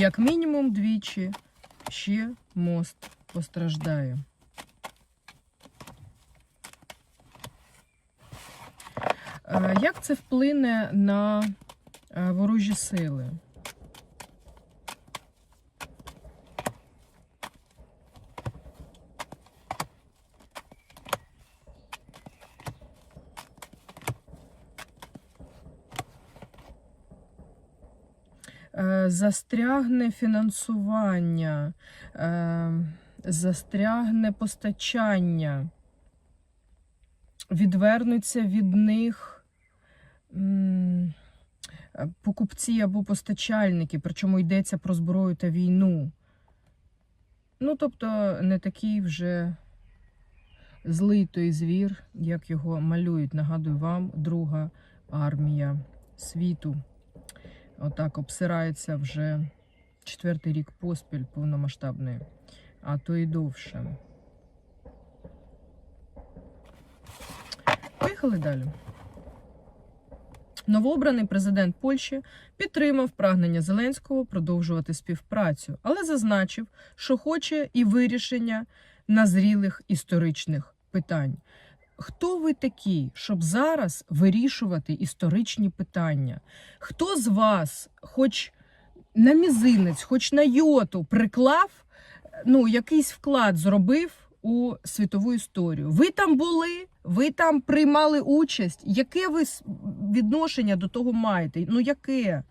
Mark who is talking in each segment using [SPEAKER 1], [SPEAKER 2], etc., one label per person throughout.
[SPEAKER 1] Як мінімум двічі ще мост постраждає. Е, Як це вплине на е, ворожі сили? Е, Застрягне фінансування, е, застрягне постачання, відвернуться від них покупці або постачальники, причому йдеться про зброю та війну. Ну, тобто, не такий вже злий той звір, як його малюють. Нагадую вам, друга армія світу. Отак обсирається вже четвертий рік поспіль повномасштабної, а то і довше. Поїхали далі. Новообраний президент Польщі підтримав прагнення Зеленського продовжувати співпрацю, але зазначив, що хоче і вирішення назрілих історичних питань. Хто ви такі, щоб зараз вирішувати історичні питання? Хто з вас, хоч на мізинець, хоч на йоту, приклав, ну, якийсь вклад зробив у світову історію? Ви там були, ви там приймали участь. Яке ви відношення до того маєте? Ну яке?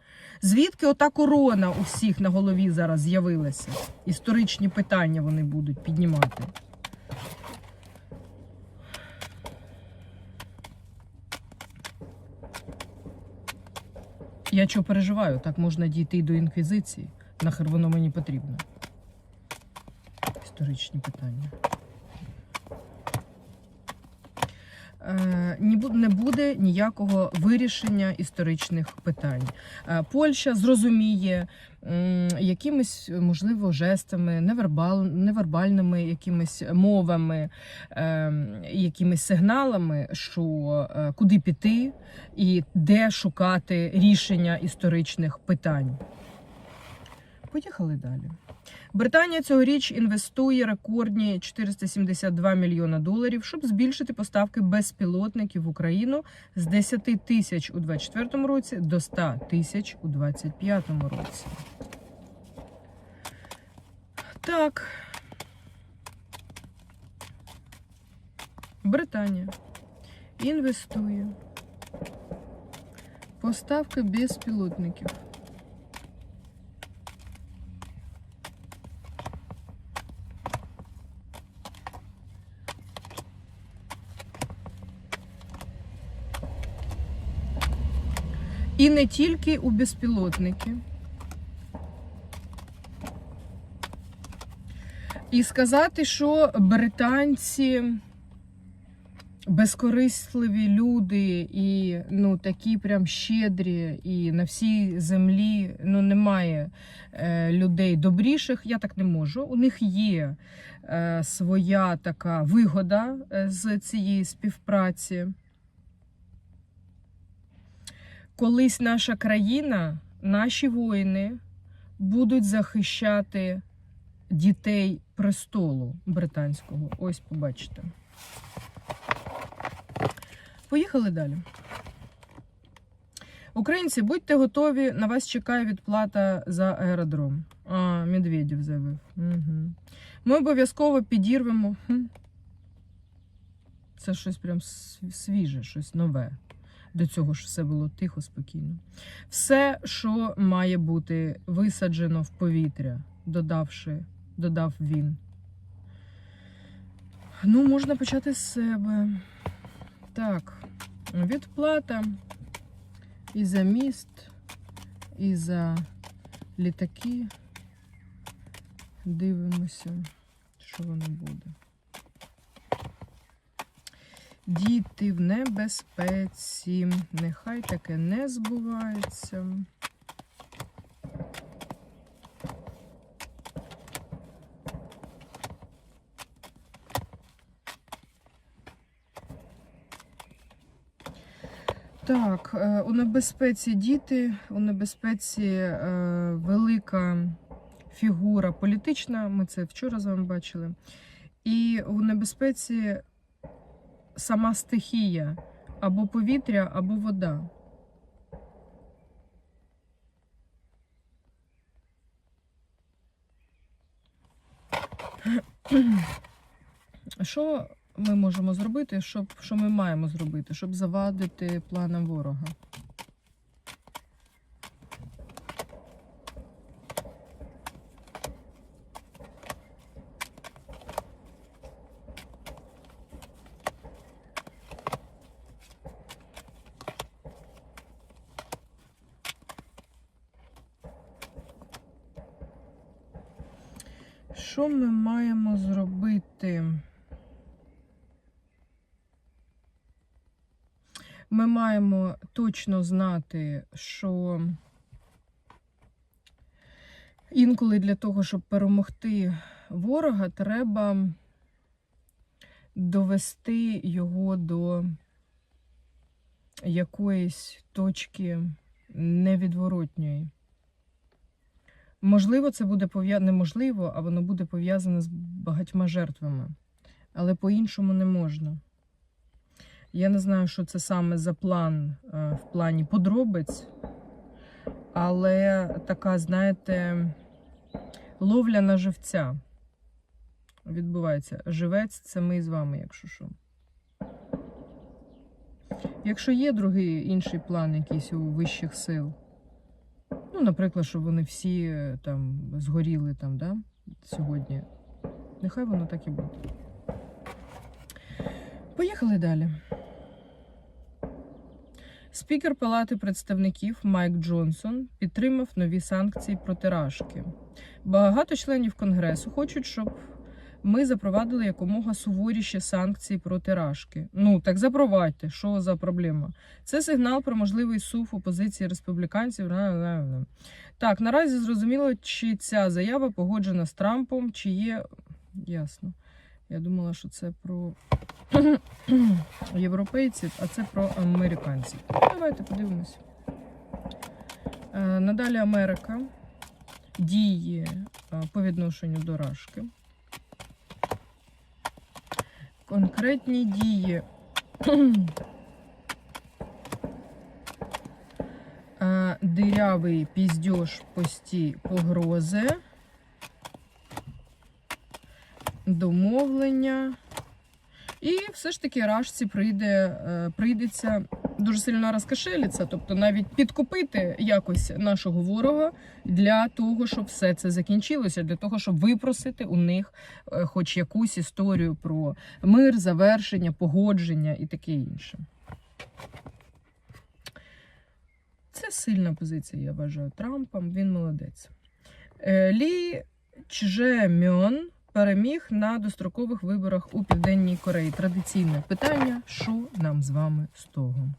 [SPEAKER 1] Звідки ота корона у всіх на голові зараз з'явилася? Історичні питання вони будуть піднімати. Я чого переживаю? Так можна дійти до інквізиції. Нахер воно мені потрібно. Історичні питання. Е, ні бу- Не буде ніякого вирішення історичних питань. Е, Польща зрозуміє якимись, можливо, жестами, невербал, невербальними якимись мовами, е, якимись сигналами, що е, куди піти і де шукати рішення історичних питань. Поїхали далі. Британія цьогоріч інвестує рекордні 472 мільйона доларів, щоб збільшити поставки безпілотників в Україну з 10 тисяч у 2024 році до 100 тисяч у 2025 році. Так. Британія інвестує. Поставки безпілотників. І не тільки у безпілотники. І сказати, що британці безкорисливі люди і ну, такі прям щедрі, і на всій землі ну, немає е, людей добріших, я так не можу. У них є е, своя така вигода е, з цієї співпраці. Колись наша країна, наші воїни будуть захищати дітей престолу британського. Ось побачите. Поїхали далі. Українці, будьте готові, на вас чекає відплата за аеродром. А, Медведєв заявив. Угу. Ми обов'язково підірвемо. Це щось прям свіже, щось нове. До цього ж все було тихо, спокійно. Все, що має бути висаджено в повітря, додавши, додав він. Ну, можна почати з себе. Так, відплата і за міст, і за літаки. Дивимося, що воно буде. Діти в небезпеці. Нехай таке не збувається. Так, е, у небезпеці діти, у небезпеці е, велика фігура політична. Ми це вчора з вами бачили. І у небезпеці сама стихія або повітря, або вода. Що ми можемо зробити, щоб, що ми маємо зробити, щоб завадити планам ворога? Що ми маємо зробити? Ми маємо точно знати, що інколи для того, щоб перемогти ворога, треба довести його до якоїсь точки невідворотньої. Можливо, це буде пов'язано неможливо, а воно буде пов'язане з багатьма жертвами. Але по-іншому не можна. Я не знаю, що це саме за план е, в плані подробиць, але така, знаєте, ловля на живця відбувається. Живець це ми з вами, якщо що. Якщо є другий інший план, якийсь у вищих сил, ну, наприклад, щоб вони всі е, там згоріли там, да, сьогодні, нехай воно так і буде. Поїхали далі. Спікер Палати представників Майк Джонсон підтримав нові санкції проти Рашки. Багато членів Конгресу хочуть, щоб ми запровадили якомога суворіші санкції проти Рашки. Ну так запровадьте, що за проблема? Це сигнал про можливий сув у позиції республіканців. Так, наразі зрозуміло, чи ця заява погоджена з Трампом, чи є. Ясно. Я думала, що це про європейців, а це про американців. Давайте подивимось. Е, Надалі Америка діє е, по відношенню до Рашки. Конкретні дії. Е, Дирявий піздьош пості погрози. Домовлення. І все ж таки рашці прийде, е, прийдеться дуже сильно розкошелитися, тобто навіть підкупити якось нашого ворога для того, щоб все це закінчилося, для того, щоб випросити у них е, хоч якусь історію про мир, завершення, погодження і таке інше. Це сильна позиція, я вважаю, Трампа. Він молодець. Е, Лі Чжемьон переміг на дострокових виборах у Південній Кореї. Традиційне питання: що нам з вами з того?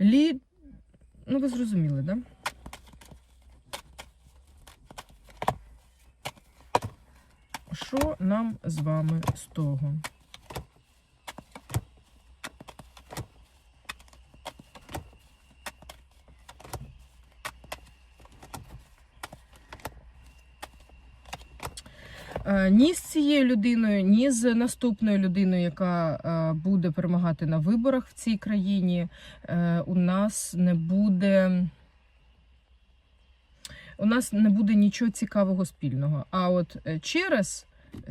[SPEAKER 1] Лі, ну ви зрозуміли, да? Що нам з вами з того? Ні з цією людиною, ні з наступною людиною, яка е, буде перемагати на виборах в цій країні, е, у нас не буде. У нас не буде нічого цікавого спільного. А от е, через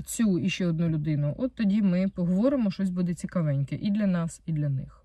[SPEAKER 1] цю і ще одну людину, от тоді ми поговоримо, щось буде цікавеньке і для нас, і для них.